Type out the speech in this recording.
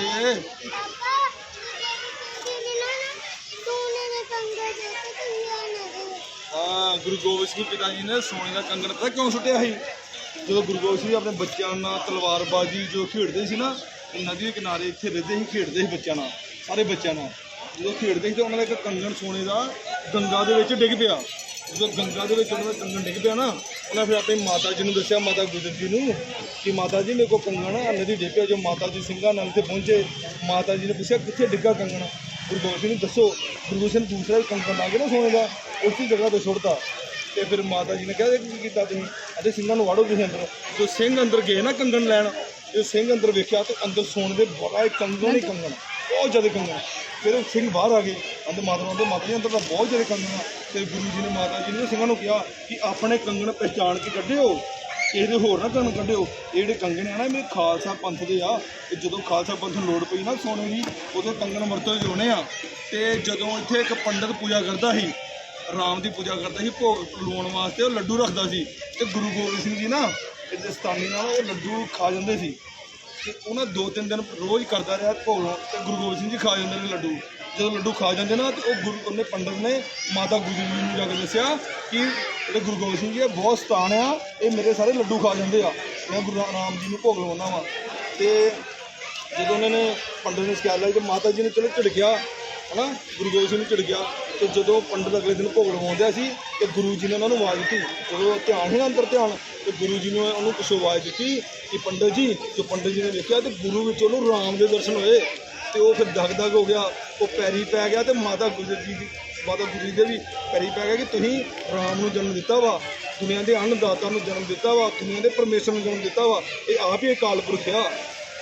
ਕੇ ਹਾਂ, ਗੁਰੂ ਗੋਬਿੰਦ ਸਿੰਘ ਪਿਤਾ ਜੀ ਨੇ ਸੋਨੇ ਦਾ ਕੰਗਣ ਪਤਾ ਕਿਉਂ ਸੁੱਟਿਆ ਸੀ? ਜਦੋਂ ਗੁਰੂ ਗੋਬਿੰਦ ਸਿੰਘ ਜੀ ਆਪਣੇ ਬੱਚਿਆਂ ਨਾਲ ਤਲਵਾਰਬਾਜ਼ੀ ਜੋ ਖੇਡਦੇ ਸੀ ਨਾ ਉਹ ਨਦੀ ਦੇ ਕਿਨਾਰੇ ਇੱਥੇ ਰਹਿੰਦੇ ਸੀ, ਖੇਡਦੇ ਸੀ ਬੱਚਿਆਂ ਨਾਲ, ਸਾਰੇ ਬੱਚਿਆਂ ਨਾਲ। ਜਦੋਂ ਖੇਡਦੇ ਸੀ ਤਾਂ ਉਹਨਾਂ ਦਾ ਇੱਕ ਕੰਗਣ ਸੋਨੇ ਦਾ ਗੰਗਾ ਦੇ ਵਿੱਚ ਡਿੱਗ ਪਿਆ। ਜਦੋਂ ਗੰਗਾ ਦੇ ਵਿੱਚ ਉਹਨਾਂ ਦਾ ਕੰਗਣ ਡਿੱਗ ਪਿਆ ਨਾ ਉਹਨਾਂ ਫਿਰ ਆਪਣੀ ਮਾਤਾ ਜੀ ਨੂੰ ਦੱਸਿਆ ਮਾਤਾ ਗੁਜਰ ਜੀ ਨੂੰ ਕਿ ਮਾਤਾ ਜੀ ਮੇਰੇ ਕੋਲ ਕੰਗਣ ਆ ਨਦੀ ਡਿੱਗ ਪਿਆ ਜੋ ਮਾਤਾ ਜੀ ਸਿੰਘਾਂ ਨਾਲ ਤੇ ਪਹੁੰਚੇ ਮਾਤਾ ਜੀ ਨੇ ਪੁੱਛਿਆ ਕਿੱਥੇ ਡਿੱਗਾ ਕੰਗਣ? ਗੁਰੂ ਗੋਬਿੰਦ ਸਿੰਘ ਨੂੰ ਦੱਸੋ। ਗੁਰੂ ਗੋਬਿੰਦ ਸਿੰਘ ਦੂਸਰਾ ਕੰਗਣ ਲਾ ਕੇ ਨਾ ਸੋਨੇ ਦਾ ਉਸੇ ਜਗ੍ਹਾ ਤੇ ਸੁੱਟਤਾ। ਤੇ ਫਿਰ ਮਾਤਾ ਜੀ ਨੇ ਕਿਹਾ ਕੀ ਕੀਤਾ ਤੁਸੀਂ? ਅਤੇ ਸਿੰਘਾਂ ਨੂੰ ਵਾੜੋ ਤੁਸੀਂ ਅੰਦਰ। ਜੋ ਸਿੰਘ ਅੰਦਰ ਗਏ ਨਾ ਕੰਗਣ ਲੈਣ ਜੋ ਸਿੰਘ ਅੰਦਰ ਵੇਖਿਆ ਤੇ ਅੰਦਰ ਸੋਨੇ ਦੇ ਬੜਾ ਕੰਗਣ ਹੀ ਕੰਗਣ ਬਹੁਤ ਜ਼ਿਆਦਾ ਕੰਗਣ ਫਿਰ ਸਿੰਘ ਬਾਹਰ ਆ ਗਏ। ਅੰਦਰ ਮਾਤਾ ਨੂੰ ਆਂਦੇ ਮਾਤਾ ਜੀ ਅੰਦਰ ਤਾਂ ਬਹੁਤ ਜ਼ਿਆਦਾ ਕੰਗਣ ਆ ਫਿਰ ਗੁਰੂ ਜੀ ਨੇ ਮਾਤਾ ਜੀ ਨੇ ਸਿੰਘਾਂ ਨੂੰ ਕਿਹਾ ਕਿ ਆਪਣੇ ਕੰਗਣ ਪਹਿਚਾਣ ਕੇ ਕੱਢਿਓ। ਇਹਦੇ ਹੋਰ ਨਾ ਕੰਗਣ ਕੱਢਿਓ। ਇਹ ਜਿਹੜੇ ਕੰਗਣ ਆ ਨਾ, ਇਹ ਮੇਰੇ ਖਾਲਸਾ ਪੰਥ ਦੇ ਆ। ਤੇ ਜਦੋਂ ਖਾਲਸਾ ਪੰਥ ਨੂੰ ਲੋੜ ਪਈ ਨਾ ਸੋਨੇ ਦੀ, ਉਦੋਂ ਕੰਗਣ ਵਰਤੋਂ ਜੋਣੇ ਆ। ਤੇ ਜਦੋਂ ਇੱਥੇ ਇੱਕ ਪੰਡਤ ਪੂਜਾ ਕਰਦਾ ਸੀ, ਰਾਮ ਦੀ ਪੂਜਾ ਕਰਦਾ ਸੀ, ਭੋਗ ਲਵਾਉਣ ਵਾਸਤੇ ਉਹ ਲੱਡੂ ਰੱਖਦਾ ਸੀ। ਤੇ ਗੁਰੂ ਗੋਬਿੰਦ ਸਿੰਘ ਜੀ ਨਾ ਇਹਦੇ ਸਤਾਨੀ ਨਾਲ ਉਹ ਲੱਡੂ ਖਾ ਜਾਂਦੇ ਸੀ। ਤੇ ਉਹਨਾਂ ਦੋ ਤਿੰਨ ਦਿਨ ਰੋਜ਼ ਕਰਦਾ ਰਿਹਾ ਭੋਗ ਲਾਉਣ ਤੇ ਗੁਰੂ ਗੋਬਿੰਦ ਸਿੰਘ ਜੀ ਖਾ ਜਾਂਦੇ ਨੇ ਲੱਡੂ। ਜਦੋਂ ਲੱਡੂ ਖਾ ਜਾਂਦੇ ਨਾ ਤੇ ਉਹ ਗੁਰੂ, ਉਹਨੇ ਪੰਡਤ ਨੇ ਮਾਤਾ ਗੁਜਰੀ ਜੀ ਨੂੰ ਜਾ ਕੇ ਦੱਸਿਆ ਕਿ ਜਿਹੜੇ ਗੁਰੂ ਗੋਬਿੰਦ ਸਿੰਘ ਜੀ ਇਹ ਬਹੁਤ ਸਤਾਨ ਆ, ਇਹ ਮੇਰੇ ਸਾਰੇ ਲੱਡੂ ਖਾ ਜਾਂਦੇ ਆ। ਮੈਂ ਗੁਰੂ ਰਾਮ ਜੀ ਨੂੰ ਭੋਗ ਲਵਾਉਣਾ ਵਾ। ਤੇ ਜਦੋਂ ਉਹਨਾਂ ਨੇ ਪੰਡਤ ਨੇ ਸਿਖਿਆ ਲਈ ਤੇ ਮਾਤਾ ਜੀ ਨੇ ਚਲੋ ਝਿੜਕਿਆ। ਹਨਾ, ਗੁਰੂ ਗੋਬਿੰਦ ਸਿੰਘ ਨੂੰ ਝਿੜ ਗਿਆ ਤੇ ਜਦੋਂ ਪੰਡਤ ਅਗਲੇ ਦਿਨ ਭੋਗ ਲਵਾਉਂਦੇ ਸੀ ਤੇ ਗੁਰੂ ਜੀ ਨੇ ਉਹਨਾਂ ਨੂੰ ਆਵਾਜ਼ ਦਿੱਤੀ। ਜਦੋਂ ਧਿਆਨ ਸੀ ਅੰਦਰ ਧਿਆਨ, ਤੇ ਗੁਰੂ ਜੀ ਨੇ ਉਹਨੂੰ ਪਿੱਛੋਂ ਆਵਾਜ਼ ਦਿੱਤੀ ਕਿ ਪੰਡਤ ਜੀ, ਜੋ ਪੰਡਤ ਜੀ ਨੇ ਵੇਖਿਆ ਤੇ ਗੁਰੂ ਵਿੱਚ ਉਹਨੂੰ ਰਾਮ ਦੇ ਦਰਸ਼ਨ ਹੋਏ ਤੇ ਉਹ ਫਿਰ ਦਗ ਦਗ ਹੋ ਗਿਆ, ਉਹ ਪੈਰੀ ਪੈ ਗਿਆ ਤੇ ਮਾਤਾ ਗੁਜਰ ਜੀ ਦੀ, ਮਾਤਾ ਗੁਜਰੀ ਦੇ ਵੀ ਪੈਰੀ ਪੈ ਗਿਆ ਕਿ ਤੁਸੀਂ ਰਾਮ ਨੂੰ ਜਨਮ ਦਿੱਤਾ ਵਾ, ਦੁਨੀਆ ਦੇ ਅੰਨਦਾਤਾ ਨੂੰ ਜਨਮ ਦਿੱਤਾ ਵਾ, ਦੁਨੀਆ ਦੇ ਪਰਮੇਸ਼ਰ ਨੂੰ ਜਨਮ ਦਿੱਤਾ ਵਾ, ਇਹ ਆਪ ਹੀ ਅਕਾਲ ਪੁਰਖ ਆ।